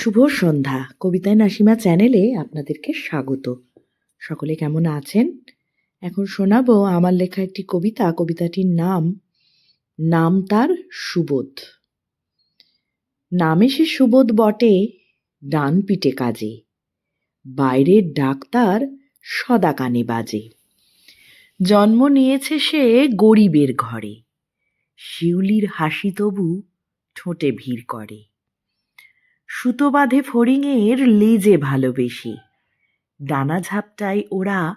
শুভ সন্ধ্যা। কবিতায় নাসিমা চ্যানেলে আপনাদেরকে স্বাগত। সকলে কেমন আছেন? এখন শোনাবো আমার লেখা একটি কবিতা। কবিতাটির নাম নাম তার সুবোধ। নামে সে সুবোধ বটে, ডান পিটে কাজে। বাইরের ডাক্তার সদা কানে বাজে। জন্ম নিয়েছে সে গরিবের ঘরে। শিউলির হাসি তবু ঠোঁটে ভিড় করে। সুতো বাঁধে ফড়িংয়ের লেজে ভালোবেসে। ডানা ঝাপটায় ওরা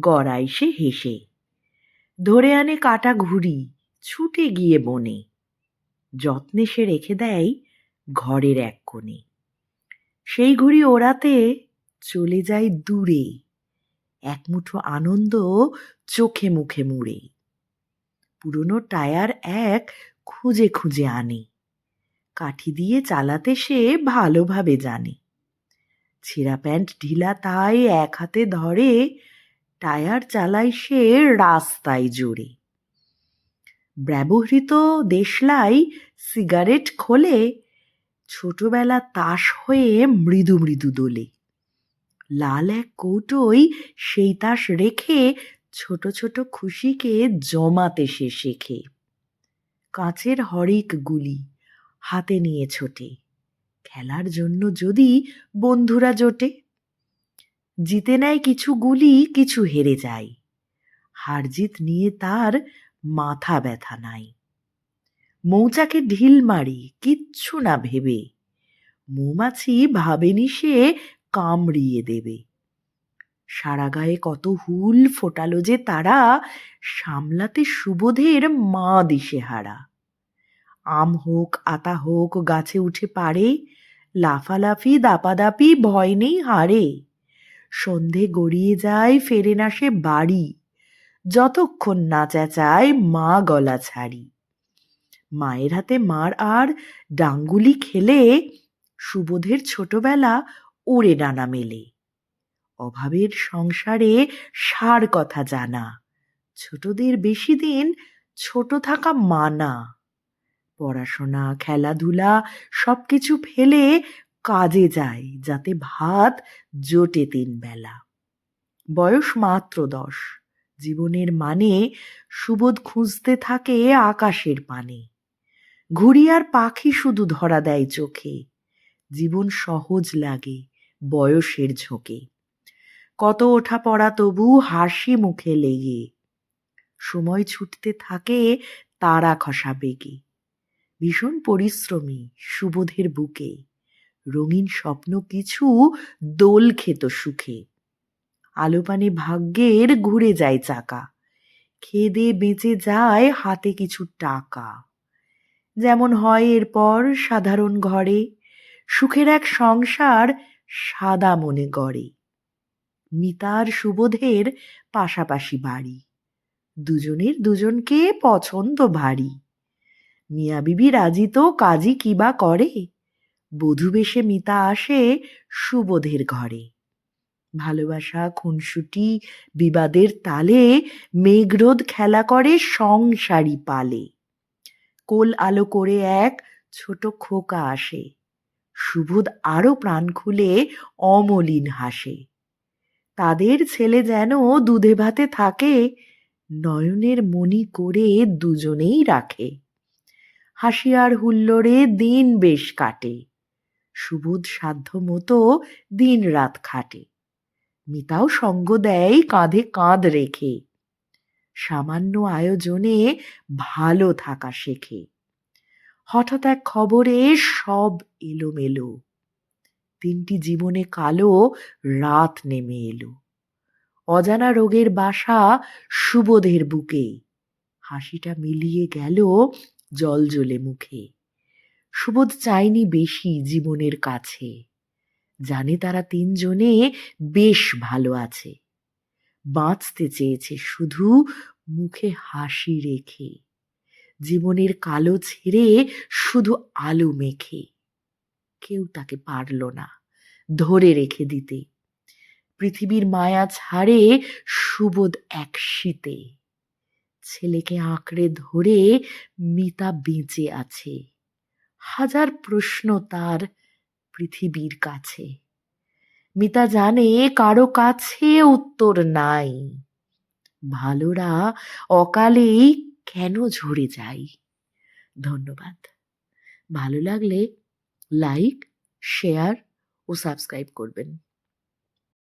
গড়ায় সে হেসে। ধরে আনে কাটা ঘুড়ি, ছুটে গিয়ে বনে। যত্নে সে রেখে দেয় ঘরের এক কোণে। সেই ঘুড়ি ওড়াতে চলে যায় দূরে। এক মুঠো আনন্দ চোখে মুখে মুড়ে। পুরনো টায়ার এক খুঁজে খুঁজে আনে। কাঠি দিয়ে চালাতে সে ভালোভাবে জানে। ছেঁড়া প্যান্ট ঢিলা তাই এক হাতে ধরে, টায়ার চালায় সে রাস্তায় জোরে। ব্যবহৃত দেশলাই সিগারেট খোলে, ছোটবেলা তাস হয়ে মৃদু মৃদু দোলে। লাল এক কৌটোই সেই তাস রেখে ছোট ছোট খুশিকে জমাতে সে শেখে। কাঁচের হরেক গুলি হাতে নিয়ে ছোটে। খেলার জন্য যদি বন্ধুরা জোটে। জিতে নেয় কিছু গুলি, কিছু হেরে যায়। হার জিত নিয়ে তার মাথা ব্যথা নাই। মৌচাকে ঢিল মারি, কিচ্ছু না ভেবে। মৌমাছি ভাবেনি সে কামড়িয়ে দেবে। সারা গায়ে কত হুল ফোটালো যে তারা, সামলাতে সুবোধের মা দিশেহারা। আম হোক, আতা হোক, গাছে উঠে পারে, লাফালাফি, দাপাদাপি, ভয় নেই হারে। সন্ধে গড়িয়ে যায়, ফেরে না সে বাড়ি। যতক্ষণ না চেঁচায় মা গলা ছাড়ি। মায়ের হাতে মার আর ডাঙ্গুলি খেলে, সুবোধের ছোটবেলা ওড়ে ডানা মেলে। অভাবের সংসারে সার কথা জানা। ছোটদের বেশি দিন ছোট থাকা মানা। পড়াশোনা, খেলাধুলা সব কিছু ফেলে কাজে যায় যাতে ভাত জোটে তিন বেলা। বয়স মাত্র দশ। জীবনের মানে সুবোধ খুঁজতে থাকে আকাশের পানে। ঘুড়ি আর পাখি শুধু ধরা দেয় চোখে। জীবন সহজ লাগে বয়সের ঝোঁকে। কত ওঠা পড়া তবু হাসি মুখে লেগে। সময় ছুটতে থাকে তারা খসা বেগে। ভীষণ পরিশ্রমী সুবোধের বুকে। রঙিন স্বপ্ন কিছু দোল খেত সুখে। আলোপানে ভাগ্যের ঘুরে যায় চাকা। খেদে বেঁচে যায় হাতে কিছু টাকা। যেমন হয় এরপর সাধারণ ঘরে, সুখের এক সংসার সাদা মনে গড়ে। মিতার সুবোধের পাশাপাশি বাড়ি। দুজনের দুজনকে পছন্দ ভারী। মিয়া বিবি রাজি তো কাজী কিবা করে? বধূ বেশে মিতা আসে সুবোধের ঘরে। ভালোবাসা, খুনসুটি, বিবাদের তালে মেঘরোদ খেলা করে সংসারী পালে। কোল আলো করে এক ছোট খোকা আসে। সুবোধ আরও প্রাণ খুলে অমলিন হাসে। তাদের ছেলে যেন দুধে ভাতে থাকে, নয়নের মনি করে দুজনেই রাখে। হাসি আর হুল্লোড়ে দিন বেশ কাটে। সুবোধ সাধ্য মতো দিন রাত খাটে। মিতাও সঙ্গ দেয় কাঁধে কাঁধ রেখে। সামান্য আয়োজনে ভালো থাকা শেখে। হঠাৎ এক খবরে সব এলোমেলো। তিনটি জীবনে কালো রাত নেমে এলো। অজানা রোগের বাসা সুবোধের বুকে। হাসিটা মিলিয়ে গেল জল জ্বলে মুখে। সুবোধ চায়নি বেশি জীবনের কাছে। জানে তারা তিনজনে বেশ ভালো আছে। বাঁচতে চেয়েছে শুধু মুখে হাসি রেখে। জীবনের কালো ছেড়ে শুধু আলো মেখে। কেউ তাকে পারল না ধরে রেখে দিতে। পৃথিবীর মায়া ছাড়ে সুবোধ এক শীতে। ছেলেকে আঁকড়ে ধরে মিতা বেঁচে আছে। হাজার প্রশ্ন তার পৃথিবীর কাছে। মিতা জানে কারও কাছে উত্তর নাই। ভালোরা অকালেই কেন ঝরে যায়? ধন্যবাদ। ভালো লাগলে লাইক, শেয়ার ও সাবস্ক্রাইব করবেন।